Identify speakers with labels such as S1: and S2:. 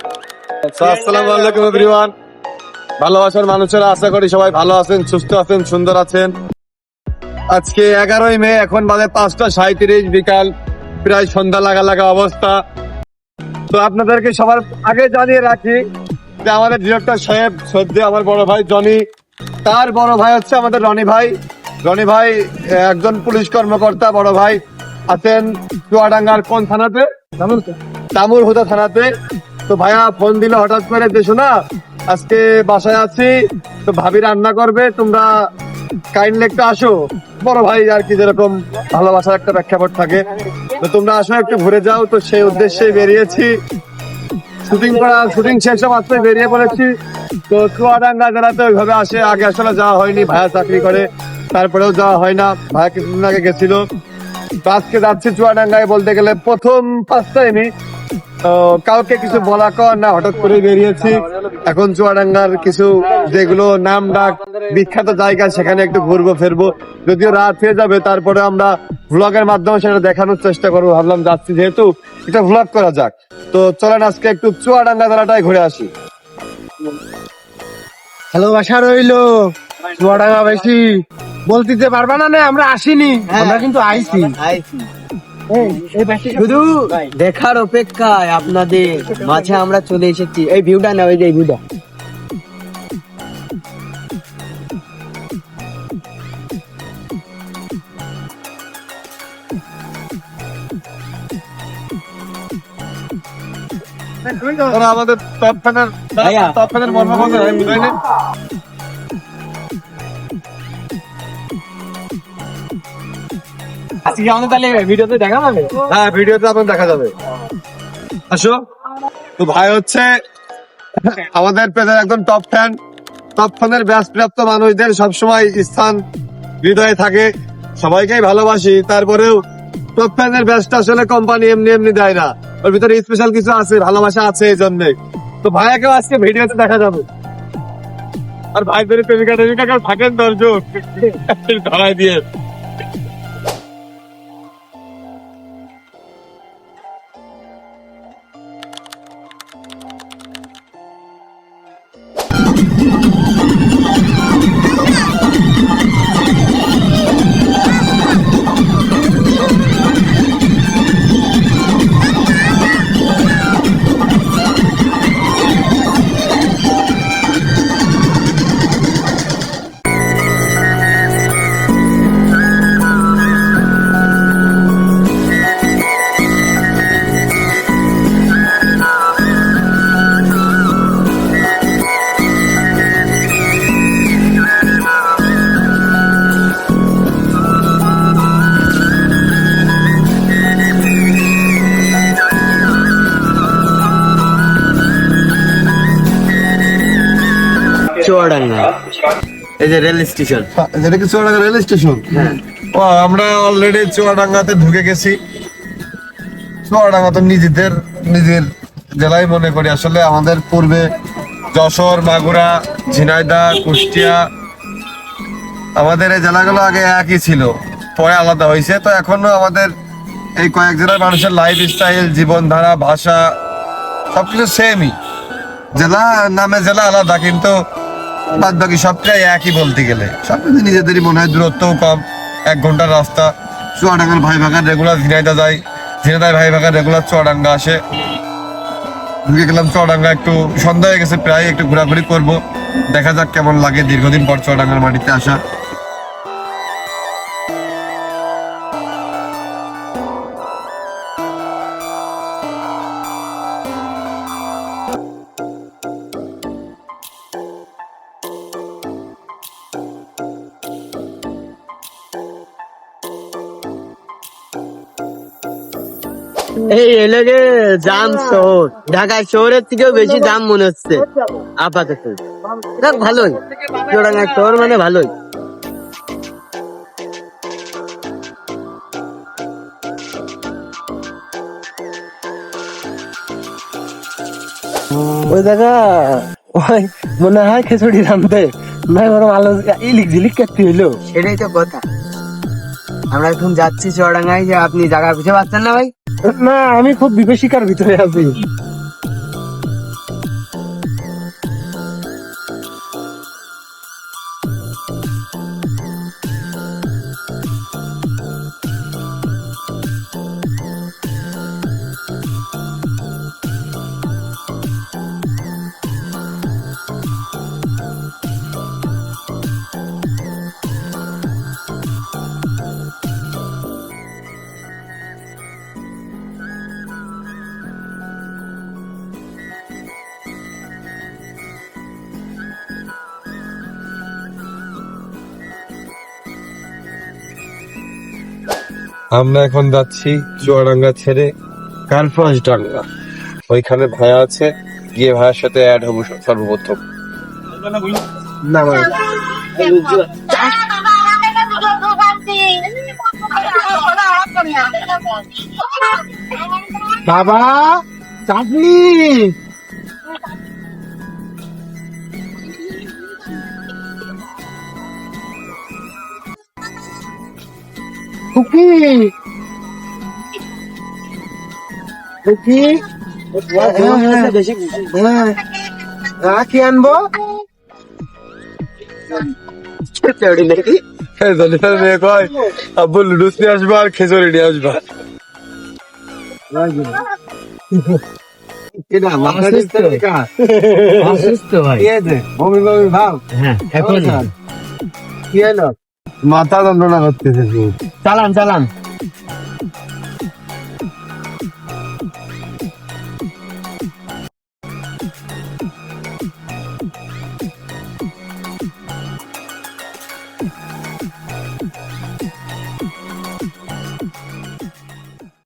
S1: আসসালামু আলাইকুম এভরিওয়ান ভালোবাসার মানুষেরা আশা করি সবাই ভালো আছেন সুস্থ আছেন সুন্দর আছেন। আজকে এগারোই মে এখন বাজে পাঁচটা সাঁত্রিশ বিকাল প্রায় সন্ধ্যা লাগা লাগা অবস্থা। তো আপনাদেরকে সবার আগে জানিয়ে রাখি যে আমাদের ডিরেক্টর সাহেব সদ্য আমার বড় ভাই জনি তার বড় ভাই হচ্ছে আমাদের রনি ভাই। রনি ভাই একজন পুলিশ কর্মকর্তা বড় ভাই আছেন চুয়াডাঙ্গার কোন থানাতে? তামুর হুদা থানাতে। তো ভাইয়া ফোন দিলে হঠাৎ করে দেশো না আজকে বাসায় আছি, তো ভাবি রান্না করবে, তোমরা কাইন্ডলি একটু আসো। বড় ভাই আর কি যেরকম ভালোবাসার একটা প্রেক্ষাপট থাকে। তো তোমরা আসো, একটু ঘুরে যাও। তো সেই উদ্দেশ্যে বেরিয়েছি। শুটিং করা, শুটিং শেষে মাত্র বেরিয়ে পড়েছি। তো চুয়াডাঙ্গা তো ওইভাবে আসে, আগে আসলে যাওয়া হয়নি, ভাইয়া চাকরি করে। তারপরেও যাওয়া হয় না, ভাইয়া কিছুদিন আগে গেছিল। আজকে যাচ্ছি চুয়াডাঙ্গায় বলতে গেলে প্রথম ফার্স্ট টাইমই কাউকে কিছু বলা কর না হঠাৎ করে বেরিয়েছি। এখন চুয়াডাঙ্গার কিছু যেগুলো নাম ডাক বিখ্যাত জায়গা সেখানে একটু ঘুরবো ফিরবো। যদিও রাত হয়ে যাবে তারপরে আমরা ভ্লগের মাধ্যমে সেটা দেখানোর চেষ্টা করব। ভাবলাম যাচ্ছি যেহেতু এটা ভ্লগ করা যাক। তো চলেন আজকে একটু চুয়াডাঙ্গা জেলাটায় ঘুরে আসি।
S2: ভালোবাসা রইল। চুয়াডাঙ্গা বেশি। বলতে পারবা না না আমরা আসিনি। আমরা কিন্তু আইছি।
S3: শুধু দেখার অপেক্ষায় আপনাদের মাঝে আমরা চলে এসেছি। এই ভিউটা না ওই যে ভিউটা
S1: আমাদের টপ ফ্যানের। টপ ফ্যানের মর্ম বলতে
S3: আজকে আমাদের তাহলে ভিডিওতে দেখা যাবে
S1: হ্যাঁ ভিডিওতে আপনার দেখা যাবে। আসো। তো ভাই হচ্ছে আমাদের একদম টপ ফ্যান টপ ফ্যানের ব্যাসপ্রাপ্ত মানুষদের সবসময় স্থান হৃদয়ে থাকে। সবাইকেই ভালোবাসি, তারপরেও টপ ফ্যানের ব্যাসটা আসলে কোম্পানি এমনি এমনি দেয় না। ওর ভিতরে স্পেশাল কিছু আছে, ভালোবাসা আছে এই জন্যে। তো ভাইয়াকেও আজকে ভিডিওতে দেখা যাবে। আর ভাই ধরে প্রেমিকা টেমিকা থাকেন দর্শক ধরাই দিয়ে।
S3: চুয়াডাঙ্গা এই যে রেল স্টেশন।
S1: যেটা কি চুয়াডাঙ্গা রেল স্টেশন? ও আমরা অলরেডি চুয়াডাঙ্গাতে ঢুকে গেছি। চুয়াডাঙ্গা তো নিজেদের নিজের জেলায় মনে করি। আসলে আমাদের পূর্বে যশোর মাগুরা ঝিনাইদহ কুষ্টিয়া আমাদের এই জেলাগুলো আগে একই ছিল। পরে আলাদা হয়েছে। তো এখনও আমাদের এই কয়েক জেলার মানুষের লাইফ স্টাইল জীবনধারা ভাষা সবকিছু সেমই জেলা নামে জেলা আলাদা কিন্তু বাদ বাকি সবটাই একই বলতে গেলে। সব কিন্তু নিজেদেরই মনে হয়, দূরত্বও কম, এক ঘণ্টার রাস্তা। চুয়াডাঙ্গার ভাই ভাগার রেগুলার ঝিনাইদা যায়। ঝিনাইদার ভাই ভাগার রেগুলার চুয়াডাঙ্গা আসে। ঢুকে গেলাম চুয়াডাঙ্গা, একটু সন্ধ্যা হয়ে গেছে প্রায়, একটু ঘোরাঘুরি করব। দেখা যাক কেমন লাগে দীর্ঘদিন পর চুয়াডাঙ্গার মাটিতে আসা।
S3: এই এলাকে জাম শহর। ঢাকা শহরের থেকেও বেশি দাম মনে হচ্ছে। আপাতত। দেখ ভালোই। চুয়াডাঙ্গা শহর মানে ভালোই।
S2: ওই জায়গা ওই মনে হয় খিচুড়ি রান্ধতে নাই বরং আলো ইলিক ঝিলিক কাটতে হইল।
S3: সেটাই তো কথা। আমরা এখন যাচ্ছি চুয়াডাঙ্গায় যে আপনি জায়গা বুঝতে পারছেন না ভাই।
S2: না আমি খুব বিভীষিকার ভিতরে আছি।
S1: আমরা এখন যাচ্ছি চুয়াডাঙ্গা ছেড়ে কালফাস ডাঙ্গা ওইখানে ভাইয়া আছে, গিয়ে ভাইয়ের সাথে অ্যাড হব সর্বপ্রথম।
S2: বাবা চাটনি কুকি কুকি রাখি আনব
S3: নাকি
S1: এই জলিফার মেয়ে কয় আব্বু লুডুস নিয়ে আসব আর খেজুরি নিয়ে
S2: ভাব
S3: হ্যাঁ
S2: কি হলো
S1: মাথা যন্ত্রণা করতেছে।
S3: চালান চালান